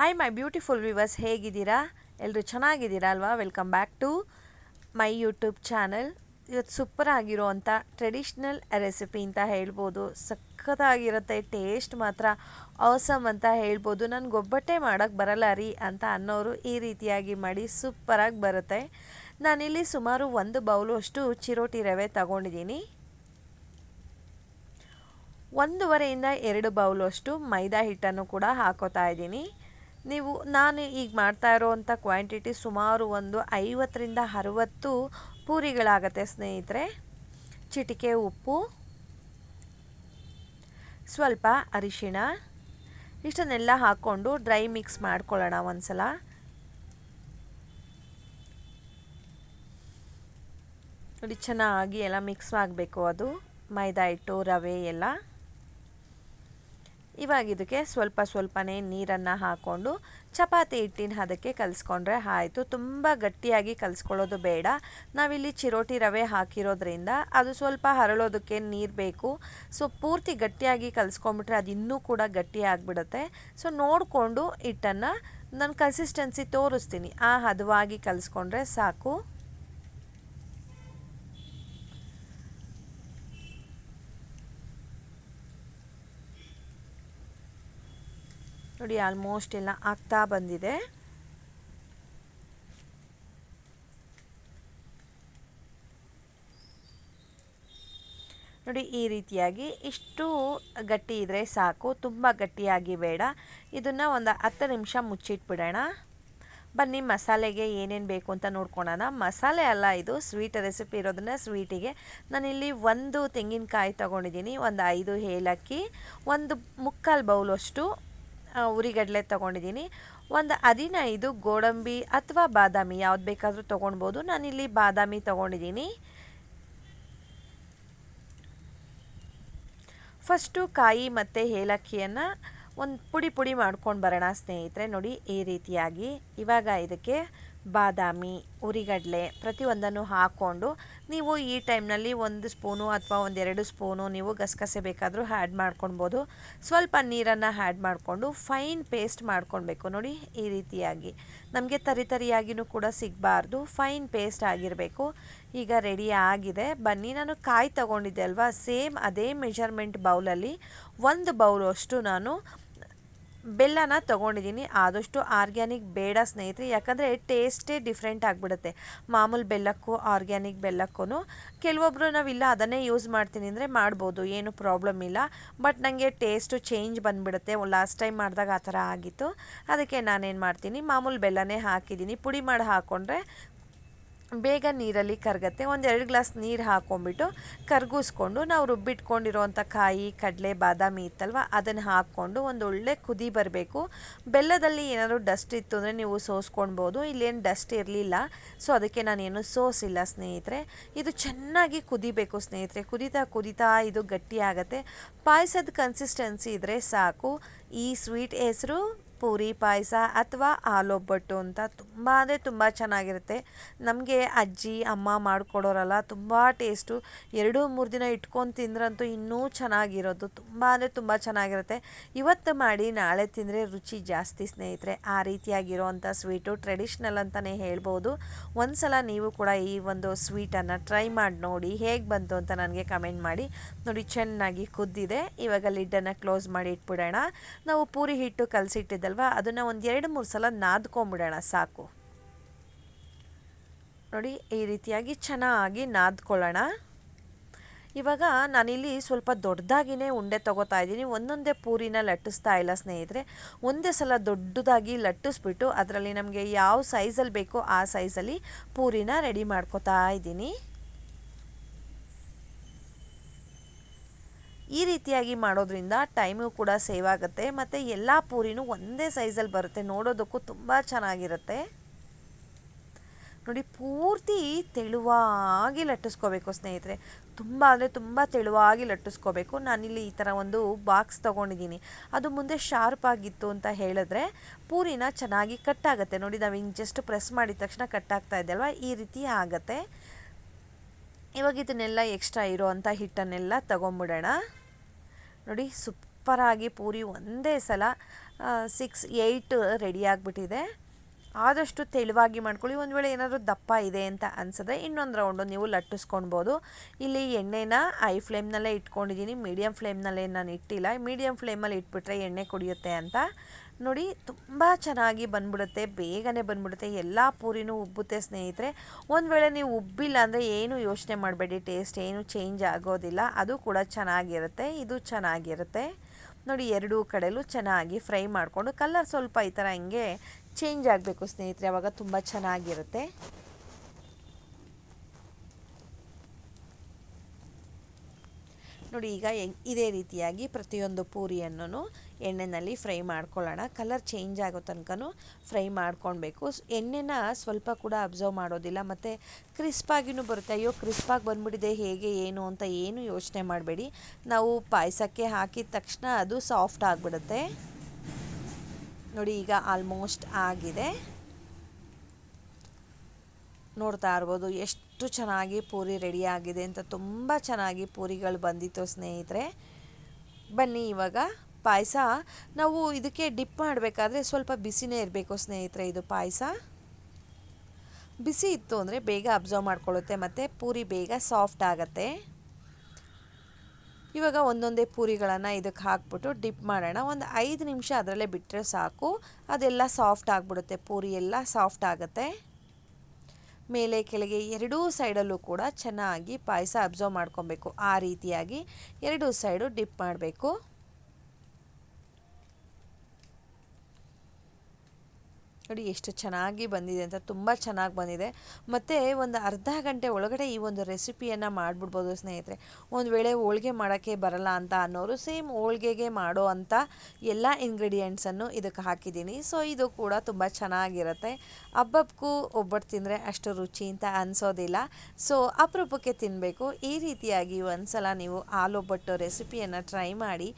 Hi my beautiful viewers ಹೇಗಿದ್ದೀರಾ? ಎಲ್ಲರೂ ಚೆನ್ನಾಗಿದ್ದೀರಾ ಅಲ್ವಾ? Welcome back to my YouTube channel ಇವತ್ತು ಸೂಪರ್ ಆಗಿರೋವಂಥ ಟ್ರೆಡಿಷ್ನಲ್ ರೆಸಿಪಿ ಅಂತ ಹೇಳ್ಬೋದು. ಸಖತ್ತಾಗಿರುತ್ತೆ ಟೇಸ್ಟ್ ಮಾತ್ರ ಅವಸಮ್ ಅಂತ ಹೇಳ್ಬೋದು. ನನಗೆ ಒಬ್ಬಟ್ಟೆ ಮಾಡೋಕ್ಕೆ ಬರಲ್ಲ ರೀ ಅಂತ ಅನ್ನೋರು ಈ ರೀತಿಯಾಗಿ ಮಾಡಿ ಸೂಪರಾಗಿ ಬರುತ್ತೆ. ನಾನಿಲ್ಲಿ ಸುಮಾರು ಒಂದು ಬೌಲು ಅಷ್ಟು ಚಿರೋಟಿ ರವೆ ತಗೊಂಡಿದ್ದೀನಿ. ಒಂದೂವರೆಯಿಂದ ಎರಡು ಬೌಲು ಅಷ್ಟು ಮೈದಾ ಹಿಟ್ಟನ್ನು ಕೂಡ ಹಾಕೋತಾ ಇದ್ದೀನಿ. ನೀವು, ನಾನು ಈಗ ಮಾಡ್ತಾ ಇರೋವಂಥ ಕ್ವಾಂಟಿಟಿ ಸುಮಾರು ಒಂದು ಐವತ್ತರಿಂದ ಅರುವತ್ತು ಪೂರಿಗಳಾಗತ್ತೆ ಸ್ನೇಹಿತರೆ. ಚಿಟಿಕೆ ಉಪ್ಪು, ಸ್ವಲ್ಪ ಅರಿಶಿಣ, ಇಷ್ಟನ್ನೆಲ್ಲ ಹಾಕ್ಕೊಂಡು ಡ್ರೈ ಮಿಕ್ಸ್ ಮಾಡ್ಕೊಳ್ಳೋಣ ಒಂದ್ಸಲ. ನೋಡಿ, ಚೆನ್ನಾಗಿ ಎಲ್ಲ ಮಿಕ್ಸ್ ಆಗಬೇಕು ಅದು. ಮೈದಾ ಹಿಟ್ಟು, ರವೆ ಎಲ್ಲ. ಇವಾಗ ಇದಕ್ಕೆ ಸ್ವಲ್ಪ ಸ್ವಲ್ಪನೇ ನೀರನ್ನು ಹಾಕ್ಕೊಂಡು ಚಪಾತಿ ಹಿಟ್ಟಿನ ಹದಕ್ಕೆ ಕಲಿಸ್ಕೊಂಡ್ರೆ ಆಯಿತು. ತುಂಬ ಗಟ್ಟಿಯಾಗಿ ಕಲಿಸ್ಕೊಳ್ಳೋದು ಬೇಡ. ನಾವಿಲ್ಲಿ ಚಿರೋಟಿ ರವೆ ಹಾಕಿರೋದ್ರಿಂದ ಅದು ಸ್ವಲ್ಪ ಹರಳೋದಕ್ಕೆ ನೀರು ಬೇಕು. ಸೊ, ಪೂರ್ತಿ ಗಟ್ಟಿಯಾಗಿ ಕಲಿಸ್ಕೊಂಡ್ಬಿಟ್ರೆ ಅದು ಇನ್ನೂ ಕೂಡ ಗಟ್ಟಿ ಆಗಿಬಿಡುತ್ತೆ. ಸೊ, ನೋಡಿಕೊಂಡು ಹಿಟ್ಟನ್ನು ನಾನು ಕನ್ಸಿಸ್ಟೆನ್ಸಿ ತೋರಿಸ್ತೀನಿ. ಆ ಹದವಾಗಿ ಕಲಿಸ್ಕೊಂಡ್ರೆ ಸಾಕು. ನೋಡಿ ಆಲ್ಮೋಸ್ಟ್ ಎಲ್ಲ ಆಗ್ತಾ ಬಂದಿದೆ. ನೋಡಿ, ಈ ರೀತಿಯಾಗಿ ಇಷ್ಟು ಗಟ್ಟಿ ಇದ್ದರೆ ಸಾಕು. ತುಂಬ ಗಟ್ಟಿಯಾಗಿ ಬೇಡ. ಇದನ್ನು ಒಂದು ಹತ್ತು ನಿಮಿಷ ಮುಚ್ಚಿಟ್ಬಿಡೋಣ. ಬನ್ನಿ, ಮಸಾಲೆಗೆ ಏನೇನು ಬೇಕು ಅಂತ ನೋಡ್ಕೊಳೋಣ. ಮಸಾಲೆ ಅಲ್ಲ ಇದು. ಸ್ವೀಟ್ ರೆಸಿಪಿ ಇರೋದನ್ನ ಸ್ವೀಟಿಗೆ ನಾನಿಲ್ಲಿ ಒಂದು ತೆಂಗಿನಕಾಯಿ ತೊಗೊಂಡಿದ್ದೀನಿ. ಒಂದು ಐದು ಏಲಕ್ಕಿ, ಒಂದು ಮುಕ್ಕಾಲು ಬೌಲಷ್ಟು ಉರಿಗಡಲೆ ತೊಗೊಂಡಿದ್ದೀನಿ. ಒಂದು ಹದಿನೈದು ಗೋಡಂಬಿ ಅಥವಾ ಬಾದಾಮಿ, ಯಾವ್ದು ಬೇಕಾದರೂ ತೊಗೊಳ್ಬೋದು ನಾನಿಲ್ಲಿ ಬಾದಾಮಿ ತೊಗೊಂಡಿದ್ದೀನಿ. ಫಸ್ಟು ಕಾಯಿ ಮತ್ತು ಏಲಕ್ಕಿಯನ್ನು ಒಂದು ಪುಡಿ ಪುಡಿ ಮಾಡ್ಕೊಂಡು ಬರೋಣ ಸ್ನೇಹಿತರೆ, ನೋಡಿ ಈ ರೀತಿಯಾಗಿ. ಇವಾಗ ಇದಕ್ಕೆ ಬಾದಾಮಿ, ಉರಿಗಡಲೆ ಪ್ರತಿಯೊಂದನ್ನು ಹಾಕ್ಕೊಂಡು ನೀವು ಈ ಟೈಮ್ನಲ್ಲಿ ಒಂದು ಸ್ಪೂನು ಅಥವಾ ಒಂದೆರಡು ಸ್ಪೂನು ನೀವು ಗಸಗಸೆ ಬೇಕಾದರೂ ಆ್ಯಡ್ ಮಾಡ್ಕೊಳ್ಬೋದು. ಸ್ವಲ್ಪ ನೀರನ್ನು ಆ್ಯಡ್ ಮಾಡಿಕೊಂಡು ಫೈನ್ ಪೇಸ್ಟ್ ಮಾಡ್ಕೊಳ್ಬೇಕು. ನೋಡಿ, ಈ ರೀತಿಯಾಗಿ. ನಮಗೆ ತರಿ ತರಿಯಾಗಿನೂ ಕೂಡ ಸಿಗಬಾರ್ದು. ಫೈನ್ ಪೇಸ್ಟ್ ಆಗಿರಬೇಕು. ಈಗ ರೆಡಿ ಆಗಿದೆ. ಬನ್ನಿ, ನಾನು ಕಾಯಿ ತಗೊಂಡಿದ್ದೆ ಅಲ್ವಾ? ಸೇಮ್ ಅದೇ ಮೆಷರ್ಮೆಂಟ್ ಬೌಲಲ್ಲಿ ಒಂದು ಬೌಲು ಅಷ್ಟು ನಾನು ಬೆಲ್ಲನ ತೊಗೊಂಡಿದ್ದೀನಿ. ಆದಷ್ಟು ಆರ್ಗ್ಯಾನಿಕ್ ಬೇಡ ಸ್ನೇಹಿತರೆ. ಯಾಕಂದರೆ ಟೇಸ್ಟೇ ಡಿಫ್ರೆಂಟ್ ಆಗಿಬಿಡುತ್ತೆ. ಮಾಮೂಲು ಬೆಲ್ಲಕ್ಕೂ ಆರ್ಗ್ಯಾನಿಕ್ ಬೆಲ್ಲಕ್ಕೂ ಕೆಲವೊಬ್ಬರು ನಾವಿಲ್ಲ, ಅದನ್ನೇ ಯೂಸ್ ಮಾಡ್ತೀನಿ ಅಂದರೆ ಮಾಡ್ಬೋದು, ಏನು ಪ್ರಾಬ್ಲಮ್ ಇಲ್ಲ. ಬಟ್ ನನಗೆ ಟೇಸ್ಟು ಚೇಂಜ್ ಬಂದುಬಿಡುತ್ತೆ. ಲಾಸ್ಟ್ ಟೈಮ್ ಮಾಡಿದಾಗ ಆ ಥರ ಆಗಿತ್ತು. ಅದಕ್ಕೆ ನಾನೇನು ಮಾಡ್ತೀನಿ, ಮಾಮೂಲು ಬೆಲ್ಲನೇ ಹಾಕಿದ್ದೀನಿ. ಪುಡಿ ಮಾಡಿ ಹಾಕ್ಕೊಂಡ್ರೆ ಬೇಗ ನೀರಲ್ಲಿ ಕರಗತ್ತೆ. ಒಂದೆರಡು ಗ್ಲಾಸ್ ನೀರು ಹಾಕ್ಕೊಂಡ್ಬಿಟ್ಟು ಕರ್ಗಿಸ್ಕೊಂಡು ನಾವು ರುಬ್ಬಿಟ್ಕೊಂಡಿರೋವಂಥ ಕಾಯಿ, ಕಡಲೆ, ಬಾದಾಮಿ ಇತ್ತಲ್ವ, ಅದನ್ನು ಹಾಕ್ಕೊಂಡು ಒಂದು ಒಳ್ಳೆ ಕುದಿ ಬರಬೇಕು. ಬೆಲ್ಲದಲ್ಲಿ ಏನಾದರೂ ಡಸ್ಟ್ ಇತ್ತು ಅಂದರೆ ನೀವು ಸೋಸ್ಕೊಳ್ಬೋದು ಇಲ್ಲೇನು ಡಸ್ಟ್ ಇರಲಿಲ್ಲ. ಸೊ, ಅದಕ್ಕೆ ನಾನೇನು ಸೋಸಿಲ್ಲ ಸ್ನೇಹಿತರೆ. ಇದು ಚೆನ್ನಾಗಿ ಕುದಿಬೇಕು ಸ್ನೇಹಿತರೆ. ಕುದಿತಾ ಕುದಿತಾ ಇದು ಗಟ್ಟಿಯಾಗತ್ತೆ ಪಾಯಸದ ಕನ್ಸಿಸ್ಟೆನ್ಸಿ ಇದ್ದರೆ ಸಾಕು. ಈ ಸ್ವೀಟ್ ಹೆಸರು ಪೂರಿ, ಪಾಯಸ ಅಥವಾ ಹಾಲೊಬ್ಬಟ್ಟು ಅಂತ ತುಂಬ ಅಂದರೆ ತುಂಬ ಚೆನ್ನಾಗಿರುತ್ತೆ. ನಮಗೆ ಅಜ್ಜಿ, ಅಮ್ಮ ಮಾಡಿಕೊಡೋರಲ್ಲ, ತುಂಬ ಟೇಸ್ಟು ಎರಡು, ಮೂರು ದಿನ ಇಟ್ಕೊಂಡು ತಿಂದ್ರಂತೂ ಇನ್ನೂ ಚೆನ್ನಾಗಿರೋದು. ತುಂಬ ಅಂದರೆ ತುಂಬ ಚೆನ್ನಾಗಿರುತ್ತೆ. ಇವತ್ತು ಮಾಡಿ ನಾಳೆ ತಿಂದರೆ ರುಚಿ ಜಾಸ್ತಿ ಸ್ನೇಹಿತರೆ, ಆ ರೀತಿಯಾಗಿರೋವಂಥ ಸ್ವೀಟು ಟ್ರೆಡಿಷ್ನಲ್ ಅಂತಲೇ ಹೇಳ್ಬೋದು. ಒಂದು ಸಲ ನೀವು ಕೂಡ ಈ ಒಂದು ಸ್ವೀಟನ್ನು ಟ್ರೈ ಮಾಡಿ ನೋಡಿ ಹೇಗೆ ಬಂತು ಅಂತ ನನಗೆ ಕಮೆಂಟ್ ಮಾಡಿ. ನೋಡಿ, ಚೆನ್ನಾಗಿ ಕುದ್ದಿದೆ. ಇವಾಗ ಲಿಡ್ಡನ್ನು ಕ್ಲೋಸ್ ಮಾಡಿ ಇಟ್ಬಿಡೋಣ. ನಾವು ಪೂರಿ ಹಿಟ್ಟು ಕಲಸಿಟ್ಟಿದ್ದ ಅಲ್ವಾ ಅದನ್ನು ಒಂದು ಎರಡು, ಮೂರು ಸಲ ನಾದ್ಕೊಂಬಿಡೋಣ, ಸಾಕು. ನೋಡಿ, ಈ ರೀತಿಯಾಗಿ ಚೆನ್ನಾಗಿ ನಾದ್ಕೊಳ್ಳೋಣ. ಇವಾಗ ನಾನಿಲ್ಲಿ ಸ್ವಲ್ಪ ದೊಡ್ಡದಾಗಿನೇ ಉಂಡೆ ತೊಗೋತಾ ಇದ್ದೀನಿ. ಒಂದೊಂದೇ ಪೂರಿನ ಲಟ್ಟಿಸ್ತಾ ಇಲ್ಲ ಸ್ನೇಹಿತರೆ. ಒಂದೇ ಸಲ ದೊಡ್ಡದಾಗಿ ಲಟ್ಟಿಸ್ಬಿಟ್ಟು ಅದರಲ್ಲಿ ನಮಗೆ ಯಾವ ಸೈಜಲ್ಲಿ ಬೇಕೋ ಆ ಸೈಜಲ್ಲಿ ಪೂರಿನ ರೆಡಿ ಮಾಡ್ಕೋತಾ ಇದ್ದೀನಿ. ಈ ರೀತಿಯಾಗಿ ಮಾಡೋದ್ರಿಂದ ಟೈಮು ಕೂಡ ಸೇವ್ ಆಗುತ್ತೆ. ಮತ್ತು ಎಲ್ಲ ಪೂರಿನೂ ಒಂದೇ ಸೈಜಲ್ಲಿ ಬರುತ್ತೆ. ನೋಡೋದಕ್ಕೂ ತುಂಬ ಚೆನ್ನಾಗಿರುತ್ತೆ. ನೋಡಿ, ಪೂರ್ತಿ ತೆಳುವಾಗಿ ಲಟ್ಟಿಸ್ಕೋಬೇಕು ಸ್ನೇಹಿತರೆ. ತುಂಬ ಅಂದರೆ ತುಂಬ ತೆಳುವಾಗಿ ಲಟ್ಟಿಸ್ಕೋಬೇಕು. ನಾನಿಲ್ಲಿ ಈ ಥರ ಒಂದು ಬಾಕ್ಸ್ ತೊಗೊಂಡಿದ್ದೀನಿ. ಅದು ಮುಂದೆ ಶಾರ್ಪ್ ಆಗಿತ್ತು ಅಂತ ಹೇಳಿದ್ರೆ ಪೂರಿನ ಚೆನ್ನಾಗಿ ಕಟ್ಟಾಗುತ್ತೆ ನೋಡಿ ನಾವು ಹಿಂಗೆ ಜಸ್ಟ್ ಪ್ರೆಸ್ ಮಾಡಿದ ತಕ್ಷಣ ಕಟ್ಟಾಗ್ತಾ ಇದೆ ಅಲ್ವಾ? ಈ ರೀತಿ ಆಗುತ್ತೆ. ಇವಾಗ ಇದನ್ನೆಲ್ಲ ಎಕ್ಸ್ಟ್ರಾ ಇರೋ ಅಂಥ ಹಿಟ್ಟನ್ನೆಲ್ಲ ತಗೊಂಬಿಡೋಣ. ನೋಡಿ ಸುಪ್ ಸೂಪರಾಗಿ ಪೂರಿ ಒಂದೇ ಸಲ ಸಿಕ್ಸ್ ಏಯ್ಟ್ ರೆಡಿ ಆಗಿಬಿಟ್ಟಿದೆ. ಆದಷ್ಟು ತೆಳುವಾಗಿ ಮಾಡ್ಕೊಳ್ಳಿ. ಒಂದು ವೇಳೆ ಏನಾದರೂ ದಪ್ಪ ಇದೆ ಅಂತ ಅನಿಸಿದ್ರೆ ಇನ್ನೊಂದು ರೌಂಡು ನೀವು ಲಟ್ಟಿಸ್ಕೊಳ್ಬೋದು ಇಲ್ಲಿ ಎಣ್ಣೆನ ಐ ಫ್ಲೇಮ್ನಲ್ಲೇ ಇಟ್ಕೊಂಡಿದ್ದೀನಿ. ಮೀಡಿಯಮ್ ಫ್ಲೇಮ್ನಲ್ಲೇ ನಾನು ಇಟ್ಟಿಲ್ಲ. ಮೀಡಿಯಮ್ ಫ್ಲೇಮಲ್ಲಿ ಇಟ್ಬಿಟ್ರೆ ಎಣ್ಣೆ ಕುಡಿಯುತ್ತೆ ಅಂತ. ನೋಡಿ, ತುಂಬ ಚೆನ್ನಾಗಿ ಬಂದ್ಬಿಡುತ್ತೆ. ಬೇಗನೆ ಬಂದ್ಬಿಡುತ್ತೆ. ಎಲ್ಲ ಪೂರಿನೂ ಉಬ್ಬುತ್ತೆ ಸ್ನೇಹಿತರೆ. ಒಂದು ವೇಳೆ ನೀವು ಉಬ್ಬಿಲ್ಲ ಅಂದರೆ ಏನು ಯೋಚನೆ ಮಾಡಬೇಡಿ. ಟೇಸ್ಟ್ ಏನು ಚೇಂಜ್ ಆಗೋದಿಲ್ಲ. ಅದು ಕೂಡ ಚೆನ್ನಾಗಿರುತ್ತೆ. ಇದು ಚೆನ್ನಾಗಿರುತ್ತೆ. ನೋಡಿ, ಎರಡೂ ಕಡೆಯಲ್ಲೂ ಚೆನ್ನಾಗಿ ಫ್ರೈ ಮಾಡಿಕೊಂಡು ಕಲರ್ ಸ್ವಲ್ಪ ಈ ಥರ ಹಿಂಗೆ ಚೇಂಜ್ ಆಗಬೇಕು ಸ್ನೇಹಿತರೆ, ಅವಾಗ ತುಂಬ ಚೆನ್ನಾಗಿರುತ್ತೆ. ನೋಡಿ, ಈಗ ಇದೇ ರೀತಿಯಾಗಿ ಪ್ರತಿಯೊಂದು ಪೂರಿಯನ್ನು ಎಣ್ಣೆಯಲ್ಲಿ ಫ್ರೈ ಮಾಡ್ಕೊಳ್ಳೋಣ. ಕಲರ್ ಚೇಂಜ್ ಆಗೋ ತನಕನೂ ಫ್ರೈ ಮಾಡ್ಕೊಳ್ಬೇಕು. ಎಣ್ಣೆನ ಸ್ವಲ್ಪ ಕೂಡ ಅಬ್ಸರ್ವ್ ಮಾಡೋದಿಲ್ಲ, ಮತ್ತು ಕ್ರಿಸ್ಪಾಗಿನೂ ಬರುತ್ತೆ. ಅಯ್ಯೋ, ಕ್ರಿಸ್ಪಾಗಿ ಬಂದ್ಬಿಟ್ಟಿದೆ, ಹೇಗೆ, ಏನು ಅಂತ ಏನು ಯೋಚನೆ ಮಾಡಬೇಡಿ. ನಾವು ಪಾಯಸಕ್ಕೆ ಹಾಕಿದ ತಕ್ಷಣ ಅದು ಸಾಫ್ಟ್ ಆಗಿಬಿಡುತ್ತೆ. ನೋಡಿ, ಈಗ ಆಲ್ಮೋಸ್ಟ್ ಆಗಿದೆ. ನೋಡ್ತಾ ಇರ್ಬೋದು, ಎಷ್ಟು ಚೆನ್ನಾಗಿ ಪೂರಿ ರೆಡಿ ಆಗಿದೆ ಅಂತ ತುಂಬ ಚೆನ್ನಾಗಿ ಪೂರಿಗಳು ಬಂದಿತ್ತು ಸ್ನೇಹಿತರೆ. ಬನ್ನಿ, ಇವಾಗ ಪಾಯಸ. ನಾವು ಇದಕ್ಕೆ ಡಿಪ್ ಮಾಡಬೇಕಾದ್ರೆ ಸ್ವಲ್ಪ ಬಿಸಿನೇ ಇರಬೇಕು ಸ್ನೇಹಿತರೆ ಇದು ಪಾಯಸ. ಬಿಸಿ ಇತ್ತು ಅಂದರೆ ಬೇಗ ಅಬ್ಸರ್ವ್ ಮಾಡ್ಕೊಳ್ಳುತ್ತೆ, ಮತ್ತು ಪೂರಿ ಬೇಗ ಸಾಫ್ಟ್ ಆಗುತ್ತೆ. ಇವಾಗ ಒಂದೊಂದೇ ಪೂರಿಗಳನ್ನು ಇದಕ್ಕೆ ಹಾಕ್ಬಿಟ್ಟು ಡಿಪ್ ಮಾಡೋಣ. ಒಂದು ಐದು ನಿಮಿಷ ಅದರಲ್ಲೇ ಬಿಟ್ಟರೆ ಸಾಕು. ಅದೆಲ್ಲ ಸಾಫ್ಟ್ ಆಗಿಬಿಡುತ್ತೆ. ಪೂರಿ ಎಲ್ಲ ಸಾಫ್ಟ್ ಆಗುತ್ತೆ. ಮೇಲೆ ಕೆಳಗೆ ಎರಡೂ ಸೈಡಲ್ಲೂ ಕೂಡ ಚೆನ್ನಾಗಿ ಪಾಯಸ ಅಬ್ಸರ್ವ್ ಮಾಡ್ಕೊಬೇಕು. ಆ ರೀತಿಯಾಗಿ ಎರಡೂ ಸೈಡು ಡಿಪ್ ಮಾಡಬೇಕು. ನೋಡಿ ಎಷ್ಟು ಚೆನ್ನಾಗಿ ಬಂದಿದೆ ಅಂತ, ತುಂಬ ಚೆನ್ನಾಗಿ ಬಂದಿದೆ. ಮತ್ತು ಒಂದು ಅರ್ಧ ಗಂಟೆ ಒಳಗಡೆ ಈ ಒಂದು ರೆಸಿಪಿಯನ್ನು ಮಾಡಿಬಿಡ್ಬೋದು ಸ್ನೇಹಿತರೆ. ಒಂದು ವೇಳೆ ಹೋಳಿಗೆ ಮಾಡೋಕ್ಕೆ ಬರಲ್ಲ ಅಂತ ಅನ್ನೋರು ಸೇಮ್ ಹೋಳಿಗೆಗೆ ಮಾಡೋ ಅಂಥ ಎಲ್ಲ ಇಂಗ್ರೀಡಿಯೆಂಟ್ಸನ್ನು ಇದಕ್ಕೆ ಹಾಕಿದ್ದೀನಿ. ಸೊ ಇದು ಕೂಡ ತುಂಬ ಚೆನ್ನಾಗಿರುತ್ತೆ. ಹಬ್ಬಕ್ಕೂ ಒಬ್ಬಟ್ಟು ತಿಂದರೆ ಅಷ್ಟು ರುಚಿ ಅಂತ ಅನಿಸೋದಿಲ್ಲ. ಸೊ ಅಪರೂಪಕ್ಕೆ ತಿನ್ನಬೇಕು ಈ ರೀತಿಯಾಗಿ ಒಂದು ಸಲ ನೀವು ಆಲೂಬಟ್ಟು ರೆಸಿಪಿಯನ್ನು ಟ್ರೈ ಮಾಡಿ.